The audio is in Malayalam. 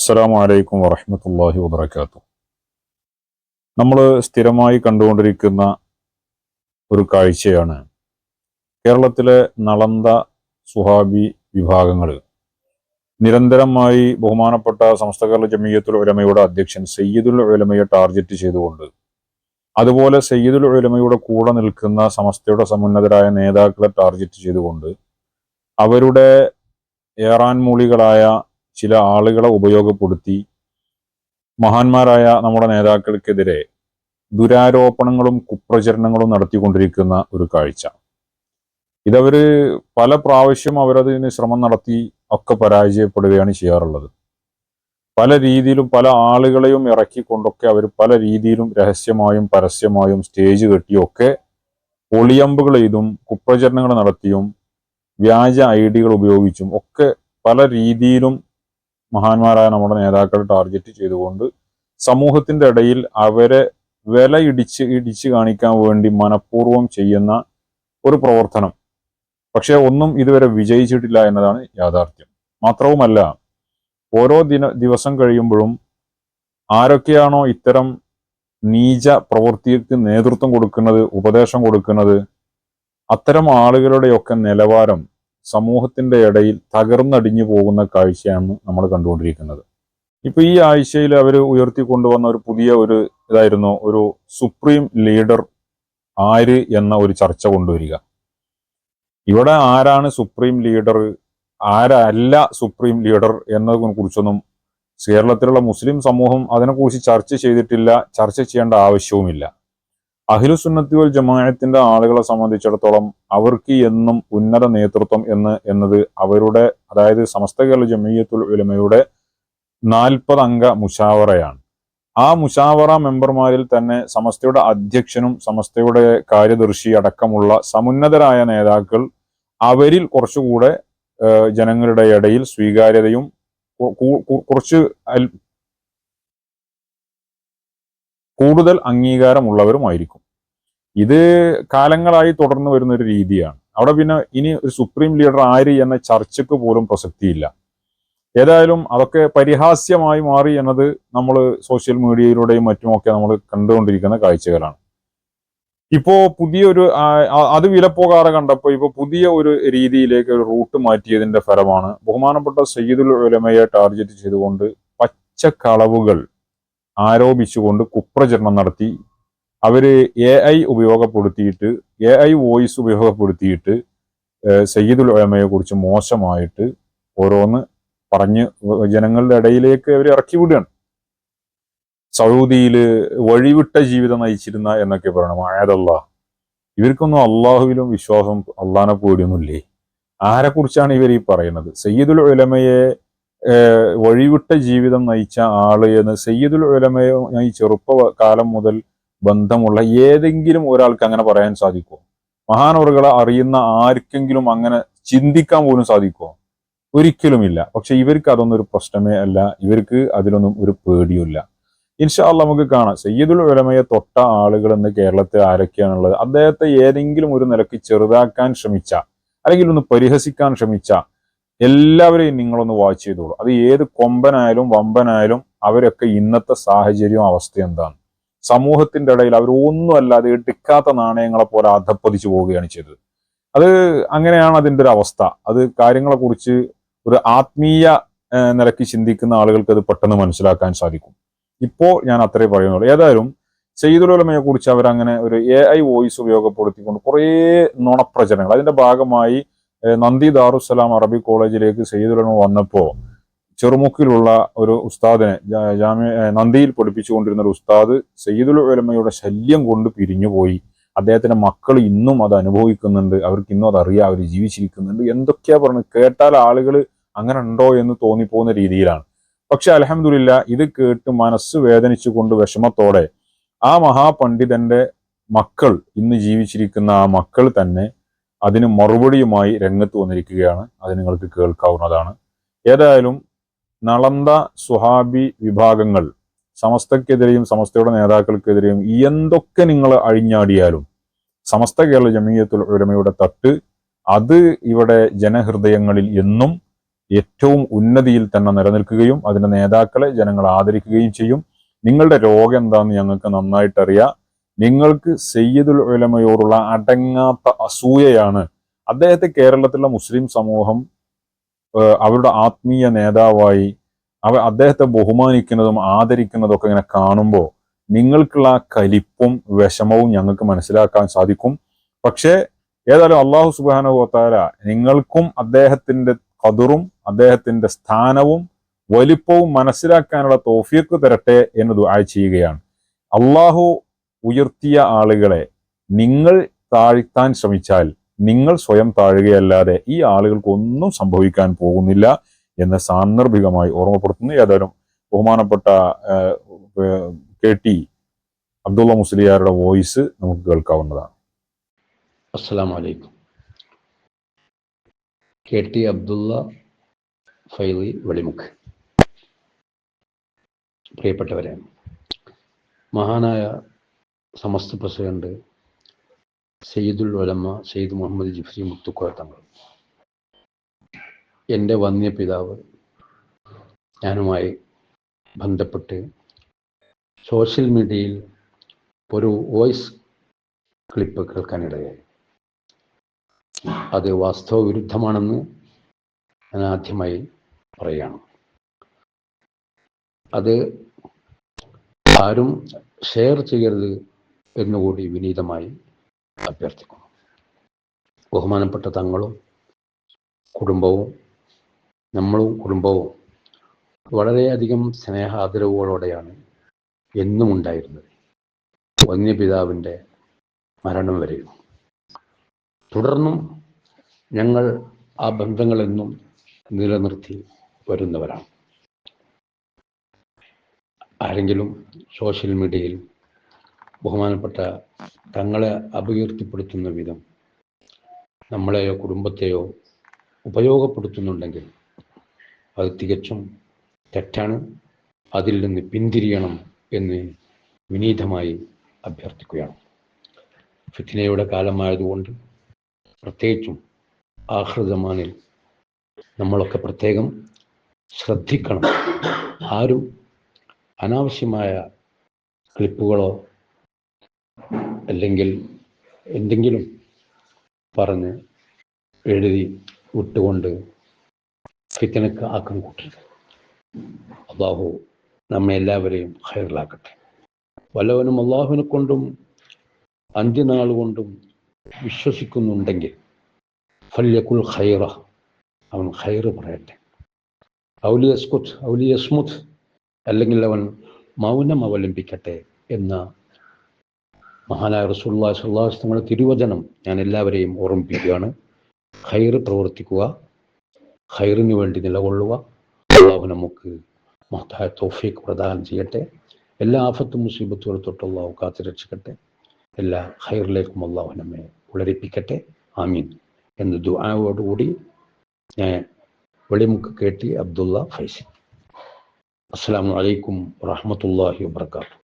അസ്സലാമു വലൈക്കും വറഹ്മത്തുള്ളാഹി വബറകാത്തു നമ്മൾ സ്ഥിരമായി കണ്ടുകൊണ്ടിരിക്കുന്ന ഒരു കാഴ്ചയാണ് കേരളത്തിലെ നളന്ത സുഹാബി വിഭാഗങ്ങൾ നിരന്തരമായി ബഹുമാനപ്പെട്ട കേരള ജമീയത്തുൽ ഉലമയുടെ അധ്യക്ഷൻ സയ്യിദുൽ ഉലമയെ ടാർഗറ്റ് ചെയ്തുകൊണ്ട് അതുപോലെ സയ്യിദുൽ ഉലമയുടെ കൂടെ നിൽക്കുന്ന സമസ്തയുടെ സമുന്നതരായ നേതാക്കളെ ടാർഗറ്റ് ചെയ്തുകൊണ്ട് അവരുടെ ഏറാൻമൂളികളായ ചില ആളുകളെ ഉപയോഗപ്പെടുത്തി മഹാന്മാരായ നമ്മുടെ നേതാക്കൾക്കെതിരെ ദുരാരോപണങ്ങളും കുപ്രചരണങ്ങളും നടത്തിക്കൊണ്ടിരിക്കുന്ന ഒരു കാഴ്ച. ഇതവര് പല പ്രാവശ്യം അവരതിന് ശ്രമം നടത്തി ഒക്കെ പരാജയപ്പെടുകയാണ് ചെയ്യാറുള്ളത്. പല രീതിയിലും പല ആളുകളെയും ഇറക്കിക്കൊണ്ടൊക്കെ അവർ പല രീതിയിലും രഹസ്യമായും പരസ്യമായും സ്റ്റേജ് കെട്ടിയൊക്കെ ഒളിയമ്പുകൾ ചെയ്തും കുപ്രചരണങ്ങൾ നടത്തിയും വ്യാജ ഐഡികൾ ഉപയോഗിച്ചും ഒക്കെ പല രീതിയിലും മഹാന്മാരായ നമ്മുടെ നേതാക്കൾ ടാർഗറ്റ് ചെയ്തുകൊണ്ട് സമൂഹത്തിന്റെ ഇടയിൽ അവരെ വില ഇടിച്ച് ഇടിച്ച് കാണിക്കാൻ വേണ്ടി മനഃപൂർവം ചെയ്യുന്ന ഒരു പ്രവർത്തനം. പക്ഷെ ഒന്നും ഇതുവരെ വിജയിച്ചിട്ടില്ല എന്നതാണ് യാഥാർത്ഥ്യം. മാത്രവുമല്ല ഓരോ ദിന ദിവസം കഴിയുമ്പോഴും ആരൊക്കെയാണോ ഇത്തരം നീച പ്രവൃത്തിക്ക് നേതൃത്വം കൊടുക്കുന്നത് ഉപദേശം കൊടുക്കുന്നത് അത്തരം ആളുകളുടെയൊക്കെ നിലവാരം സമൂഹത്തിന്റെ ഇടയിൽ തകർന്നടിഞ്ഞു പോകുന്ന കാഴ്ചയാണ് നമ്മൾ കണ്ടുകൊണ്ടിരിക്കുന്നത്. ഇപ്പൊ ഈ ആഴ്ചയിൽ അവർ ഉയർത്തിക്കൊണ്ടുവന്ന ഒരു പുതിയ ഒരു ഇതായിരുന്നു ഒരു സുപ്രീം ലീഡർ ആര് എന്ന ഒരു ചർച്ച കൊണ്ടുവരിക. ഇവിടെ ആരാണ് സുപ്രീം ലീഡർ ആരല്ല സുപ്രീം ലീഡർ എന്നതിനെ കുറിച്ചൊന്നും കേരളത്തിലുള്ള മുസ്ലിം സമൂഹം അതിനെക്കുറിച്ച് ചർച്ച ചെയ്തിട്ടില്ല ചർച്ച ചെയ്യേണ്ട ആവശ്യവുമില്ല. അഖിലുസുന്നത്തി വൽ ജമാഅത്തിന്റെ ആളുകളെ സംബന്ധിച്ചിടത്തോളം അവർക്ക് എന്നും ഉന്നത നേതൃത്വം എന്ന് എന്നത് അവരുടെ അതായത് സമസ്ത കേരള ജമീയത്തുൽ ഉലമയുടെ നാൽപ്പത് അംഗ മുഷാവറയാണ്. ആ മുഷാവറ മെമ്പർമാരിൽ തന്നെ സമസ്തയുടെ അധ്യക്ഷനും സമസ്തയുടെ കാര്യദർശി അടക്കമുള്ള സമുന്നതരായ നേതാക്കൾ അവരിൽ കുറച്ചുകൂടെ ജനങ്ങളുടെ ഇടയിൽ സ്വീകാര്യതയും കുറച്ച് കൂടുതൽ അംഗീകാരമുള്ളവരുമായിരിക്കും. ഇത് കാലങ്ങളായി തുടർന്നു വരുന്ന ഒരു രീതിയാണ്. അവിടെ പിന്നെ ഇനി ഒരു സുപ്രീം ലീഡർ ആര് എന്ന ചർച്ചയ്ക്ക് പോലും പ്രസക്തിയില്ല. ഏതായാലും അതൊക്കെ പരിഹാസ്യമായി മാറി എന്നത് നമ്മൾ സോഷ്യൽ മീഡിയയിലൂടെയും മറ്റുമൊക്കെ നമ്മൾ കണ്ടുകൊണ്ടിരിക്കുന്ന കാഴ്ചകളാണ്. ഇപ്പോ പുതിയൊരു അത് വിലപ്പോകാതെ കണ്ടപ്പോൾ ഇപ്പൊ പുതിയ ഒരു രീതിയിലേക്ക് ഒരു റൂട്ട് മാറ്റിയതിന്റെ ഫലമാണ് ബഹുമാനപ്പെട്ട സയ്യിദുൽ ഉലമയെ ടാർഗറ്റ് ചെയ്തുകൊണ്ട് പച്ചക്കളവുകൾ ആരോപിച്ചുകൊണ്ട് കുപ്രചരണം നടത്തി അവർ എ ഐ ഉപയോഗപ്പെടുത്തിയിട്ട് എ ഐ വോയിസ് ഉപയോഗപ്പെടുത്തിയിട്ട് സയ്യിദുൽ ഉലമയെ കുറിച്ച് മോശമായിട്ട് ഓരോന്ന് പറഞ്ഞ് ജനങ്ങളുടെ ഇടയിലേക്ക് അവർ ഇറക്കി വിടുകയാണ്. സൗദിയിൽ വഴിവിട്ട ജീവിതം നയിച്ചിരുന്ന എന്നൊക്കെ പറയണം. ആയതല്ല ഇവർക്കൊന്നും അള്ളാഹുവിലും വിശ്വാസം അള്ളഹാനെ പേടിയൊന്നുമില്ലേ? ആരെക്കുറിച്ചാണ് ഇവർ ഈ പറയുന്നത്? സയ്യിദുൽ ഉലമയെ വഴിവിട്ട ജീവിതം നയിച്ച ആൾ എന്ന് സയ്യിദുൽ ഉലമയെ ഞാൻ ഈ ചെറുപ്പ കാലം മുതൽ ബന്ധമുള്ള ഏതെങ്കിലും ഒരാൾക്ക് അങ്ങനെ പറയാൻ സാധിക്കുമോ മഹാനവറുകളെ അറിയുന്ന ആർക്കെങ്കിലും അങ്ങനെ ചിന്തിക്കാൻ പോലും സാധിക്കുമോ ഒരിക്കലുമില്ല. പക്ഷെ ഇവർക്ക് അതൊന്നും ഒരു പ്രശ്നമേ അല്ല. ഇവർക്ക് അതിലൊന്നും ഒരു പേടിയുമില്ല. ഇൻഷാ അള്ളാ നമുക്ക് കാണാം. സയ്യിദുൽ ഉലമയെ തൊട്ട ആളുകൾ ഇന്ന് കേരളത്തിൽ ആരൊക്കെയാണുള്ളത്? അദ്ദേഹത്തെ ഏതെങ്കിലും ഒരു നിലയ്ക്ക് ചെറുതാക്കാൻ ശ്രമിച്ച അല്ലെങ്കിൽ ഒന്ന് പരിഹസിക്കാൻ ശ്രമിച്ച എല്ലാവരെയും നിങ്ങളൊന്ന് വാച്ച് ചെയ്തോളൂ. അത് ഏത് കൊമ്പനായാലും വമ്പനായാലും അവരൊക്കെ ഇന്നത്തെ സാഹചര്യവും അവസ്ഥ എന്താണ്? സമൂഹത്തിന്റെ ഇടയിൽ അവർ ഒന്നും അല്ലാതെ എടുക്കാത്ത നാണയങ്ങളെ പോലെ അധപ്പതിച്ചു പോവുകയാണ് ചെയ്തത്. അത് അങ്ങനെയാണ് അതിന്റെ ഒരു അവസ്ഥ. അത് കാര്യങ്ങളെ കുറിച്ച് ഒരു ആത്മീയ നിലയ്ക്ക് ചിന്തിക്കുന്ന ആളുകൾക്ക് അത് പെട്ടെന്ന് മനസ്സിലാക്കാൻ സാധിക്കും. ഇപ്പോൾ ഞാൻ അത്രേ പറയുന്നുള്ളൂ. ഏതായാലും സെയ്തുലോലമയെ കുറിച്ച് അവരങ്ങനെ ഒരു എ ഐ വോയിസ് ഉപയോഗപ്പെടുത്തിക്കൊണ്ട് കുറേ നുണപ്രചരണങ്ങൾ അതിന്റെ ഭാഗമായി നന്ദി ദാറുസലാം അറബി കോളേജിലേക്ക് സെയ്തുലോലമ വന്നപ്പോ ചെറുമുക്കിലുള്ള ഒരു ഉസ്താദിനെ ജാമ്യ നന്ദിയിൽ പഠിപ്പിച്ചുകൊണ്ടിരുന്ന ഒരു ഉസ്താദ് സയ്യിദുൽ ഉലമയുടെ ശല്യം കൊണ്ട് പിരിഞ്ഞുപോയി. അദ്ദേഹത്തിന്റെ മക്കൾ ഇന്നും അത് അനുഭവിക്കുന്നുണ്ട്. അവർക്ക് ഇന്നും അതറിയാം. അവർ ജീവിച്ചിരിക്കുന്നുണ്ട്. എന്തൊക്കെയാ പറഞ്ഞു കേട്ടാൽ ആളുകൾ അങ്ങനെ ഉണ്ടോ എന്ന് തോന്നിപ്പോകുന്ന രീതിയിലാണ്. പക്ഷെ അലഹമില്ല ഇത് കേട്ട് മനസ്സ് വേദനിച്ചുകൊണ്ട് വിഷമത്തോടെ ആ മഹാപണ്ഡിതന്റെ മക്കൾ ഇന്ന് ജീവിച്ചിരിക്കുന്ന ആ മക്കൾ തന്നെ അതിന് മറുപടിയുമായി രംഗത്ത് വന്നിരിക്കുകയാണ്. അത് നിങ്ങൾക്ക് കേൾക്കാവുന്നതാണ്. ഏതായാലും നളന്ത സുഹാബി വിഭാഗങ്ങൾ സമസ്തക്കെതിരെയും സമസ്തയുടെ നേതാക്കൾക്കെതിരെയും എന്തൊക്കെ നിങ്ങൾ അഴിഞ്ഞാടിയാലും സമസ്ത കേരള ജമീയത്തുൽ ഉലമയുടെ തട്ട് അത് ഇവിടെ ജനഹൃദയങ്ങളിൽ എന്നും ഏറ്റവും ഉന്നതിയിൽ തന്നെ നിലനിൽക്കുകയും അതിന്റെ നേതാക്കളെ ജനങ്ങൾ ആദരിക്കുകയും ചെയ്യും. നിങ്ങളുടെ രോഗം എന്താണെന്ന് ഞങ്ങൾക്ക് നന്നായിട്ടറിയാം. നിങ്ങൾക്ക് സയ്യിദുൽ ഉലമയോടുള്ള അടങ്ങാത്ത അസൂയയാണ്. അദ്ദേഹത്തെ കേരളത്തിലുള്ള മുസ്ലിം സമൂഹം അവരുടെ ആത്മീയ നേതാവായി അവ അദ്ദേഹത്തെ ബഹുമാനിക്കുന്നതും ആദരിക്കുന്നതും ഒക്കെ ഇങ്ങനെ കാണുമ്പോൾ നിങ്ങൾക്കുള്ള കലിപ്പും വിഷമവും ഞങ്ങൾക്ക് മനസ്സിലാക്കാൻ സാധിക്കും. പക്ഷേ ഏതായാലും അള്ളാഹു സുബാനുഭവത്താര നിങ്ങൾക്കും അദ്ദേഹത്തിന്റെ കതിറും അദ്ദേഹത്തിന്റെ സ്ഥാനവും വലിപ്പവും മനസ്സിലാക്കാനുള്ള തോഫിയക്ക് തരട്ടെ എന്ന് ദുആ ചെയ്യുകയാണ്. അള്ളാഹു ഉയർത്തിയ ആളുകളെ നിങ്ങൾ താഴ്ത്താൻ ശ്രമിച്ചാൽ നിങ്ങൾ സ്വയം താഴുകയല്ലാതെ ഈ ആളുകൾക്ക് ഒന്നും സംഭവിക്കാൻ പോകുന്നില്ല എന്ന് സാന്ദർഭികമായി ഓർമ്മപ്പെടുത്തുന്നു. ഏതായാലും ബഹുമാനപ്പെട്ട കെ ടി അബ്ദുള്ള മുസ്ലിയാരുടെ വോയിസ് നമുക്ക് കേൾക്കാവുന്നതാണ്. കെ ടി അബ്ദുള്ള ഫൈലി വെളിമുഖ് പ്രിയപ്പെട്ടവരെ മഹാനായ സമസ്ത പ്രസിഡന്റ് സയ്യിദുൽ ഉലമ സയ്യിദ് മുഹമ്മദ് ജിഫ്രി മുത്തുക്കോയ തങ്ങൾ എന്റെ വന്യ പിതാവ് ഞാനുമായി ബന്ധപ്പെട്ട് സോഷ്യൽ മീഡിയയിൽ ഒരു വോയിസ് ക്ലിപ്പ് കേൾക്കാനിടയായി. അത് വാസ്തവ വിരുദ്ധമാണെന്ന് ഞാൻ ആദ്യമായി പറയുകയാണ്. അത് ആരും ഷെയർ ചെയ്യരുത് എന്നുകൂടി വിനീതമായി അഭ്യർത്ഥിക്കുന്നു. ബഹുമാനപ്പെട്ട തങ്ങളും കുടുംബവും നമ്മളും കുടുംബവും വളരെയധികം സ്നേഹാദരവുകളോടെയാണ് എന്നും ഉണ്ടായിരുന്നത്. വന്യപിതാവിന്റെ മരണം വരെയും. തുടർന്നും ഞങ്ങൾ ആ ബന്ധങ്ങളെന്നും നിലനിർത്തി വരുന്നവരാണ്. ആരെങ്കിലും സോഷ്യൽ മീഡിയയിൽ ബഹുമാനപ്പെട്ട തങ്ങളെ അപകീർത്തിപ്പെടുത്തുന്ന വിധം നമ്മളെയോ കുടുംബത്തെയോ ഉപയോഗപ്പെടുത്തുന്നുണ്ടെങ്കിൽ അത് തികച്ചും തെറ്റാണ്. അതിൽ നിന്ന് പിന്തിരിയണം എന്ന് വിനീതമായി അഭ്യർത്ഥിക്കുകയാണ്. ഫിത്തിനയുടെ കാലമായതുകൊണ്ട് പ്രത്യേകിച്ചും ആഹൃതമാനിൽ നമ്മളൊക്കെ പ്രത്യേകം ശ്രദ്ധിക്കണം. ആരും അനാവശ്യമായ ക്ലിപ്പുകളോ അല്ലെങ്കിൽ എന്തെങ്കിലും പറഞ്ഞ് എഴുതി വിട്ടുകൊണ്ട് ഫിത്തനക്ക് ആക്കം കൂട്ടരുത്. അള്ളാഹു നമ്മെ എല്ലാവരെയും ഹൈറിലാക്കട്ടെ വല്ലവനും അള്ളാഹുവിനെ കൊണ്ടും അന്ത്യനാൾ കൊണ്ടും വിശ്വസിക്കുന്നുണ്ടെങ്കിൽ ഫല്യക്കുൽ ഖൈറ അവൻ ഹൈറ് പറയട്ടെ. ഔലിയസ്കുത്ത് ഔലിയസ്മുത്ത് അല്ലെങ്കിൽ അവൻ മൗനം അവലംബിക്കട്ടെ എന്ന മഹാനായ റസൂല്ലാ സ്വല്ലാസ് തങ്ങളുടെ തിരുവചനം ഞാൻ എല്ലാവരെയും ഓർമ്മിപ്പിക്കുകയാണ്. ഖൈർ പ്രവർത്തിക്കുക ഖൈറിന് വേണ്ടി നിലകൊള്ളുക. അള്ളാഹു നമുക്ക് മഹത്തായ തോഫീക്ക് പ്രദാനം ചെയ്യട്ടെ. എല്ലാ ആഫത്തും മുസീബത്തുകൾ തൊട്ട് അള്ളാഹു കാത്തു രക്ഷിക്കട്ടെ. എല്ലാ ഖൈറിലേക്കും അള്ളാഹു നമ്മെ ഉളരിപ്പിക്കട്ടെ. ആമീൻ. എന്ന ദുആയോടുകൂടി ഞാൻ വെളിമുക്ക് കേട്ടി അബ്ദുള്ള ഫൈസി. അസ്സാം വലൈക്കും വാഹമത്തല്ലാഹി വാത്തു